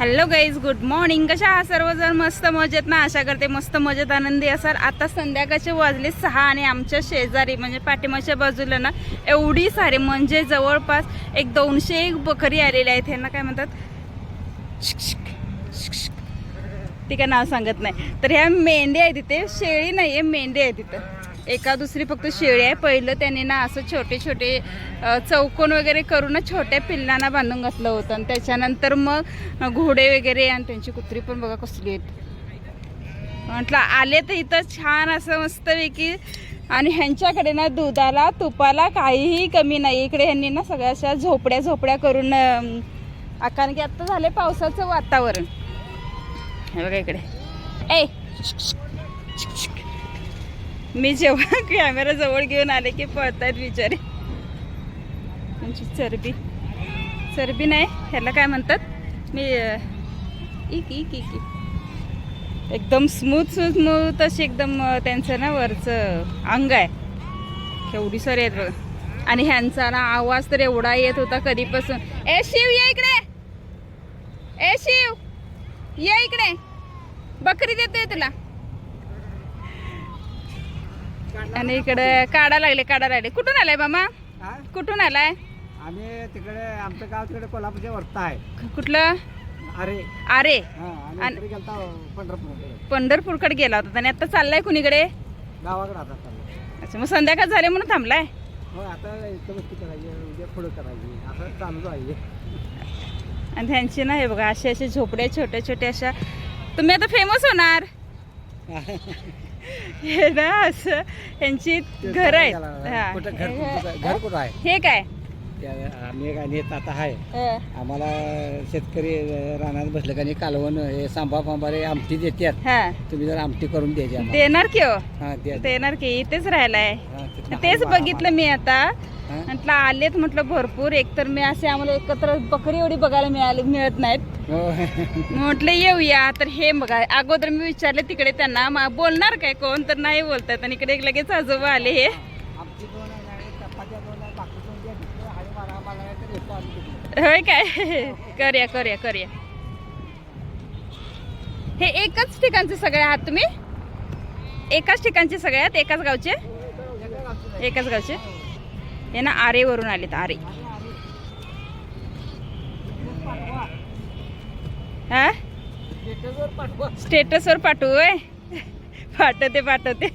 Hello guys good morning कशा हा सर्वजण? मस्त मजेत ना? आशा करते मस्त मजेत आनंदी असाल. आता संध्याकाळचे वाजले सहा आणि आमच्या शेजारी म्हणजे पाठीमागच्या बाजूला ना एवढी सारे म्हणजे जवळपास एक दोनशे एक बकरी आलेल्या आहेत. ह्यांना काय म्हणतात? शिक, ती काय नाव सांगत नाही. तर ह्या मेंढ्या आहे तिथे शेळी नाही आहे मेंढ्या आहे तिथं एका दुसरी फक्त शेळी आहे. पहिलं त्यांनी ना असं छोटे छोटे चौकोन वगैरे करून ना छोट्या पिल्लांना बांधून घातलं होतं. आणि त्याच्यानंतर मग घोडे वगैरे आणि त्यांची कुत्री पण बघा कसली आहेत. म्हटलं आले तर इथं छान असं मस्तपैकी. आणि ह्यांच्याकडे ना दुधाला तुपाला काहीही कमी नाही. इकडे ह्यांनी ना सगळ्या अशा झोपड्या झोपड्या करून कारण की आत्ता झाले पावसाचं वातावरण. हे बघा इकडे. ए मी जेव्हा कॅमेरा जवळ घेऊन आले की पळतायत बिचारे. म्हणजे चरबी. चरबी नाही ह्याला काय म्हणतात? मी इक इक इक एकदम स्मूथ स्मूथ अशी एकदम त्यांचं ना वरचं अंग आहे. केवढी सर आहेत बघा. आणि ह्यांचा ना आवाज तर एवढा येत होता कधीपासून. ए शिव ये इकडे. ए शिव. ये इकडे. बकरी देतोय तुला. आणि इकडे काढा लागले काढा लागले. कुठून आलाय मामा? कुठून आलाय? आम्ही तिकडे आमचं गाव तिकडे कोल्हापूरच्या वरता आहे. कुठलं? अरे अरे पंढरपूर पंढरपूरकडे गेला होता आणि आता चाललाय कुणीकडे? गावाकडे आता अच्छा मग संध्याकाळ झाले म्हणून थांबलाय? हो आता इथं वस्ती करायची उद्या पुढं करायची. असं चालू आहे. आणि त्यांची ना हे बघा असे असे झोपड्या छोट्या छोट्या अशा. तुम्ही आता फेमस होणार. हे ना असं यांची घर आहेत. हा. कुठं घर कुठं- घर कुठं आहे? हे काय? त्या- आम्ही येत आता आहे. अं, आम्हाला शेतकरी अं, रानात बसलं का नाही कालवण हे सांबा फांबारे आमटी देतात हा. तुम्ही जर आमटी करून द्यायची आम्हाला. देणार की हो? हा द्या देणार की? इथेच राहिलाय. हा, तिथनं तेच बघितलं मी आता? म्हटलं आलेत म्हटलं भरपूर. एकतर मी असे आम्हाला एकत्र बकरी एवढी बघायला मिळाली मिळत नाहीत. हो. म्हटलं येऊया. तर हे बघा अगोदर मी विचारले तिकडे त्यांना बोलणार काय कोण? तर नाही बोलतात आणि इकडे एक लगेच आजोबा आले हे. हाय काय? करूया करूया करूया. हे एकच ठिकाणचे सगळे आहात तुम्ही? एकाच ठिकाणचे सगळे आहात? एकाच गावचे. एकाच गावचे? हे ना आरेवरून आलेत आरे. हा? स्टेटसवर पाठवू आहे पाठवते पाठवते.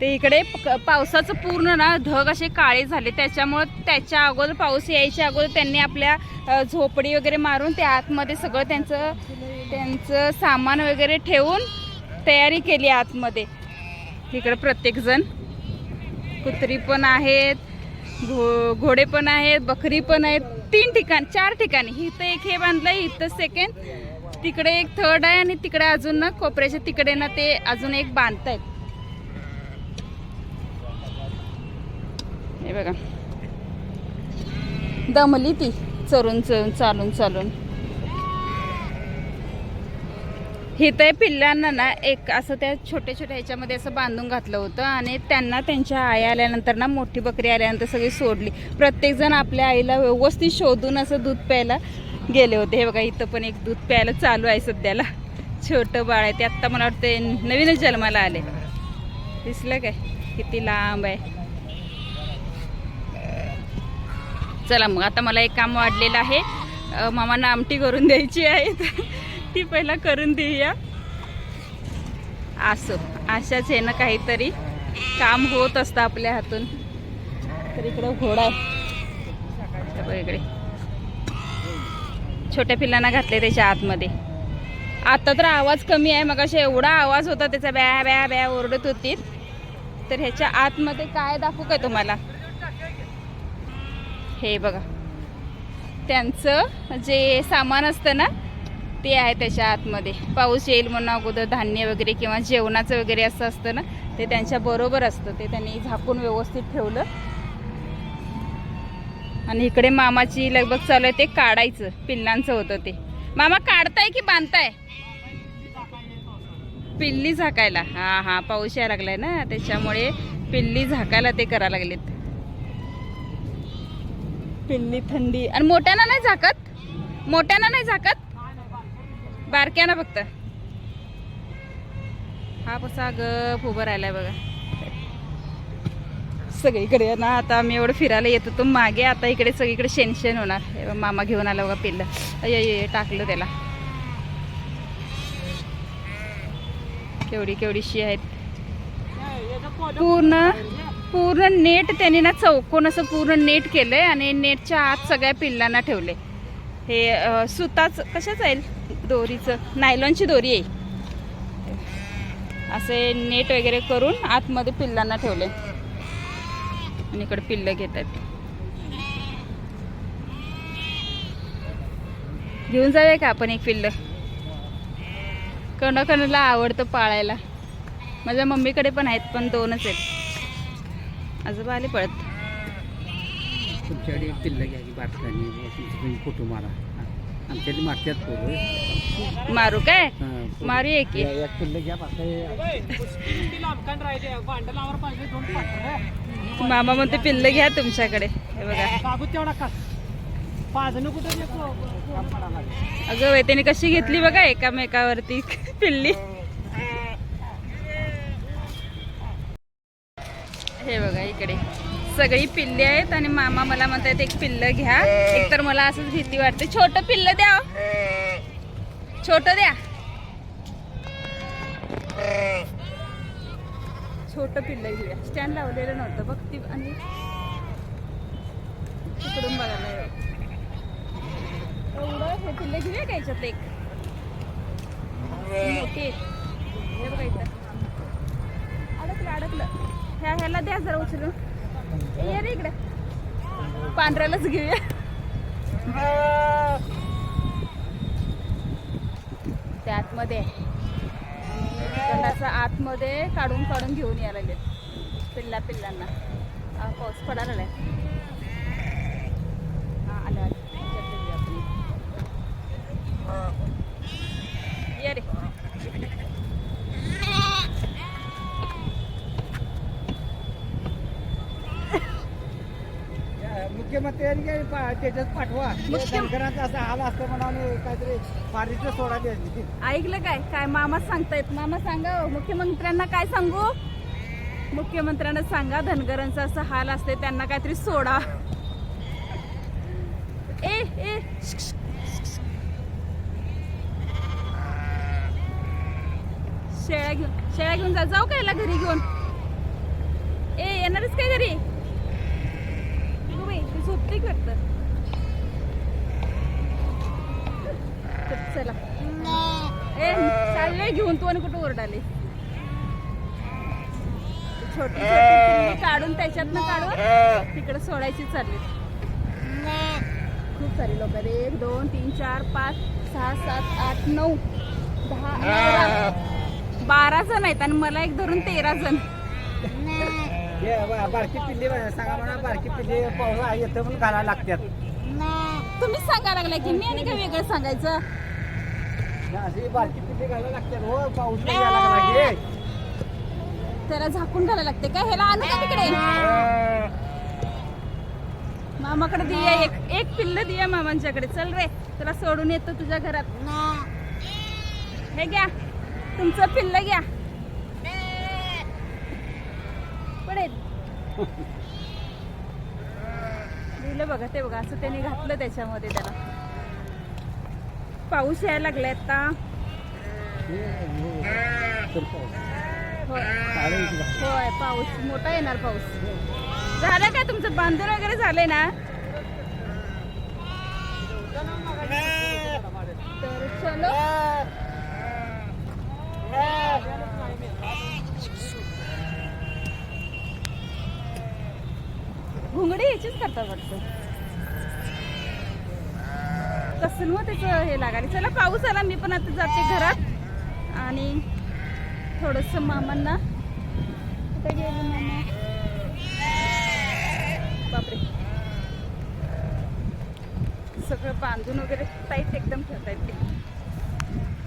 ते इकडे पावसाचं पूर्ण ना ढग असे काळे झाले त्याच्यामुळं त्याच्या अगोदर पाऊस यायच्या अगोदर त्यांनी आपल्या झोपडी वगैरे मारून त्या आतमध्ये सगळं त्यांचं त्यांचं सामान वगैरे ठेवून तयारी केली आतमध्ये. इकडं प्रत्येकजण. कुत्री पण आहेत घो घोडे पण आहेत बकरी पण आहेत. तीन ठिकाण चार ठिकाणी. इथं एक हे बांधलंय इथं सेकंड तिकडे एक थर्ड आहे आणि तिकडे अजून ना कोपऱ्याच्या तिकडे ना ते अजून एक बांधत आहेत हे बघा. दमली ती. चरून चरून चालून चालून. हे पिल्लांना ना एक असं त्या छोट्या छोट्या ह्याच्यामध्ये असं बांधून घातलं होतं आणि त्यांना त्यांच्या आई आल्यानंतर ना मोठी बकरी आल्यानंतर सगळी सोडली. प्रत्येकजण आपल्या आईला व्यवस्थित शोधून असं दूध प्यायला गेले होते. हे बघा इथं पण एक दूध प्यायला चालू आहे सध्याला. छोटं बाळ आहे ते आत्ता मला वाटतं नवीनच जन्माला आले. दिसलं काय? किती लांब आहे. चला मग आता मला एक काम वाढलेलं आहे. मामांना आमटी करून द्यायची आहे. ती पहिला करून देऊया. असो अशाच आहे ना काहीतरी. काम होत असतं आपल्या हातून. तर इकडं घोडा आहे. इकडे. छोट्या पिल्लांना घातले त्याच्या आतमध्ये. आता तर आवाज कमी आहे मग एवढा आवाज होता त्याचा ब्या ब्या ब्या ओरडत होती. तर ह्याच्या आतमध्ये काय दाखवू काय तुम्हाला? हे बघा. त्यांचं जे सामान असतं ना ते आहे त्याच्या आतमध्ये. पाऊस येईल म्हणून अगोदर धान्य वगैरे किंवा जेवणाचं वगैरे असं असतं ना ते त्यांच्या बरोबर असतं. ते त्यांनी झाकून व्यवस्थित ठेवलं. आणि इकडे मामाची लगभग चालू आहे ते काढायचं. पिल्लांचं होतं ते. मामा काढताय की बांधताय? पिल्ली झाकायला. हा हा पाऊस यायला लागलाय ना त्याच्यामुळे पिल्ली झाकायला ते करायला लागलेत. पिल्ली थंडी. आणि मोठ्यानं नाही झाकत? मोठ्याना नाही झाकत? बारक्या ना फक्त. हा कसा गप उभं राहिलाय बघा. सगळीकडे ना आता आम्ही एवढं फिरायला येत होतो मागे आता इकडे सगळीकडे शेनशेन होणार. मामा घेऊन आला बघा पिल्लं. ये टाकलं त्याला. केवढी केवढीशी आहेत. पूर्ण पूर्ण नेट त्यांनी ना चौकोन असं पूर्ण नेट केलंय आणि नेटच्या आत सगळ्या पिल्लांना ठेवले हे सुताच कशाच आहे? दोरीचं नायलॉनची दोरी आहे. असे नेट वगैरे करून आतमध्ये पिल्लांना ठेवले. आणि इकडे पिल्लं घेत आहेत. घेऊन जाऊया का आपण एक पिल्लं? कणाकणाला आवडतं पाळायला. माझ्या मम्मीकडे पण आहेत पण दोनच आहेत. आजोबा आले पळत. तुमच्याकडे पिल्लं घ्या की फोटो मारा? मागच्यात मारू काय? मारू एक एक. पिल्लं घ्या मामा म्हणते पिल्ल घ्या तुमच्याकडे. हे बघा. अगं बाई त्याने कशी घेतली बघा एकामेकावरती? पिल्ली हे बघा इकडे सगळी पिल्ले आहेत आणि मामा मला म्हणतात एक पिल्ल घ्या. एक तर मला असंच भीती वाटते. छोट पिल्ल द्या हो. छोट द्या. छोट पिल्ल घेऊया स्टँड लावलेलं नव्हतं. बघ ती आणि तिकडून बघायला एवढं हे पिल्ल घेऊया का याच्यात एक? मोठी. हे बघा इथं. अडकलं अडकलं. ह्या ह्याला द्या जरा उचलून. ये रे इकडे. पांढऱ्यालाच घेऊया. त्या आतमध्ये. आहे. आतमध्ये काढून काढून घेऊन यायला लागले पिल्ला पिल्लांना. हा, पाऊस पडायला लागलाय. हा आलं आलं त्याच्यात घेऊया आपण. ये रे पा- त्याच्यात पाठवा. धनगरांचा असा हाल असतं म्हणून काहीतरी सोडा द्यायची. ऐकलं काय? काय मामा सांगतायत? मामा सांगा. मुख्यमंत्र्यांना काय सांगू? मुख्यमंत्र्यांना सांगा धनगरांचा असा हाल असते त्यांना काहीतरी सोडा. ए ए. शेळ्या घेऊन शेळ्या घेऊन जा जाऊ का याला घरी घेऊन? ए येणारच काय घरी अगं बाई, ती झोपते की वाटतं चला ए चाललोय घेऊन तू आणि कुठं ओरडाले? छोटी छोटी काढून त्याच्यातनं काढून तिकडे सोडायची चालली. खूप सारी लोक आहेत. एक दोन तीन चार पाच सहा सात आठ नऊ दहा बारा जण आहेत आणि मला एक धरून तेरा जण. बारकी पिल्ली सांगा म्हणा बारकी पिल्ली येतं म्हणून घालायला लागतात. तुम्हीच सांगायला लागलाय की मी आणि काय वेगळं सांगायचं? बारकी हो. त्याला झाकून घालायला लागते काय? ह्याला आणू का तिकडे. मामाकडे दिया एक एक पिल्ल दिया मामांच्याकडे. चल रे तुला सोडून येतो तुझ्या घरात. हे घ्या तुमचं पिल्ल घ्या. पडेल दिलं बघा ते बघा असं त्याने घातलं त्याच्यामध्ये त्याला. पाऊस यायला लागलाय आता. होय पाऊस. मोठा येणार पाऊस. झालं काय तुमचं? बांधून वगैरे झालंय ना? तर चलो. घुंगडी याचीच करतात वाटतं. कसं मग त्याचं हे लागायला? चला पाऊस आला मी पण आता जाते घरात. आणि थोडस मामांना. कुठे गेले मामा. बापरे. सगळं बांधून वगैरे टाईट एकदम ठेवता ते.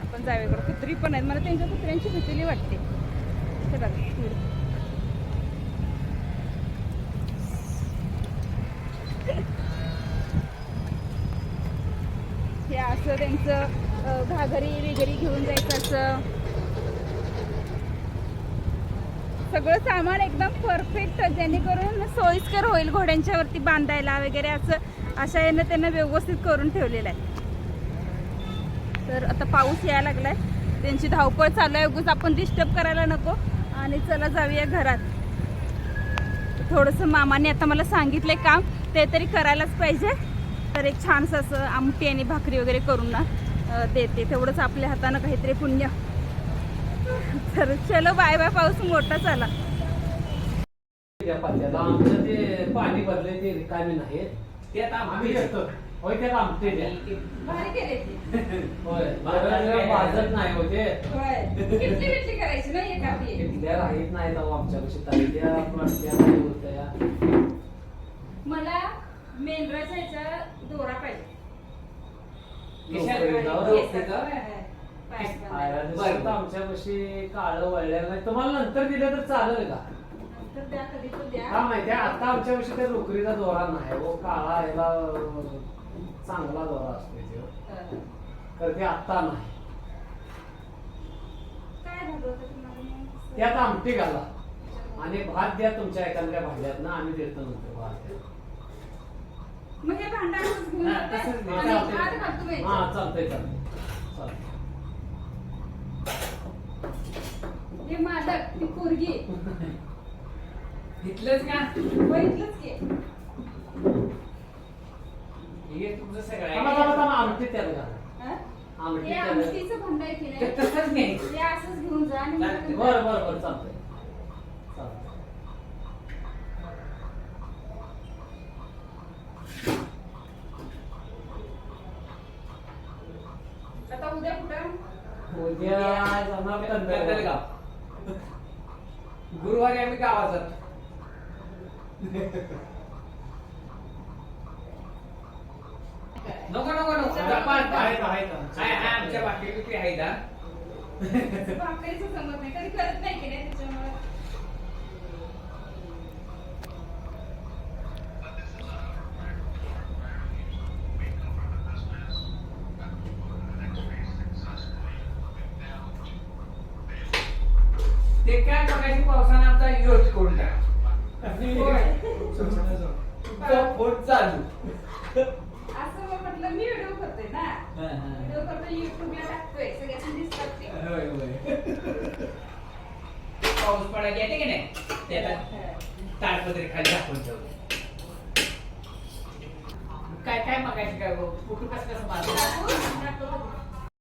आपण जावे इकडं कुत्री पण आहेत. मला त्यांच्या कुत्र्यांची भीतीली वाटते. हे बघा हे असं त्यांचं घागरी वगैरे घेऊन जायचं असं. सगळं सामान एकदम परफेक्ट जेणेकरून सोयीस्कर होईल घोड्यांच्या वरती बांधायला वगैरे असं अशा यानं त्यांना व्यवस्थित करून ठेवलेलं आहे. तर आता पाऊस यायला लागलाय. त्यांची धावपळ चालू आहे. उगाच आपण डिस्टर्ब करायला नको. आणि चला जाऊया घरात. थोडंसं मामाने आता मला सांगितलंय काम. ते तरी करायलाच पाहिजे. तर एक छानसं असं आमटी आणि भाकरी वगैरे करून ना. देते. तेवढंच आपल्या हातानं काहीतरी पुण्य. तर चलो बाय बाय पाऊस मोठा झाला. त्या पात्याला आमचं ते पाणी भरले ते रिकामी नाही. त्यात आम्ही येतो होय त्यात आमटे द्या. भारी केले होय बरं भाजत नाही होते किटली बिटली करायची ना एका आपली. इथल्या राहीत नाही तेव्हा आमच्यापाशी. ताईल्या पडत्या नाही होत्या मला मेंढराच्या ह्याच्या दोरा पाहिजे. आमच्यापाशी काळं वळलेलं नाही. तुम्हाला नंतर दिलं तर चालेल का? का माहितीये आता आमच्यापाशी त्या नोकरीचा दोरा नाही हो. काळा ह्याला चांगला दोरा असतो. तर ते आता नाही? त्यात आमटी घाला. आणि भात द्या तुमच्या एखाद्या भाज्यात ना आम्ही देतो नंतर भात. द्या. मग हे भांडण असंच घेऊन हा, येते तसंच दे, आणि चालतंय. भात घालतो हा. चालतंय चालतंय. चालतंय. हे मालक ती पोरगी. इथलंच का? बघितलंच की. हे तुमचं सगळं. थांबा, थांबा, आहे थांबा, आमटी त्यात घाला. हा? आमटी हे त्यात आमटीचं भांडं आहे की नाही? तसंच नाही. हे असंच घेऊन जा आणि. मग- बरं बरं बरं. चालतंय आता उद्या कुठं उद्या जाणार कंदरगाव. कंदलगाव गुरुवारी आम्ही गावात नको नको नको. आमच्या. बाकी बिकी आहेत हा. भाकरीचं समज नाही. कधी करत नाही की नाही त्याच्यामुळे ते काय बघायची पावसानं आमचा योज करून टाक फोन चालू. असं मग म्हटलं मी व्हिडिओ करतोय ना. हा, हा. व्हिडिओ युट्यूबला टाकतोय सगळ्यांना दिसतात ते. होय, होय. पाऊस पडायला येते की नाही? त्याला ताडपत्री खाली दाखवून ठेवलं काय काय मागायचं काय फोटो कसं कसं दाखवू?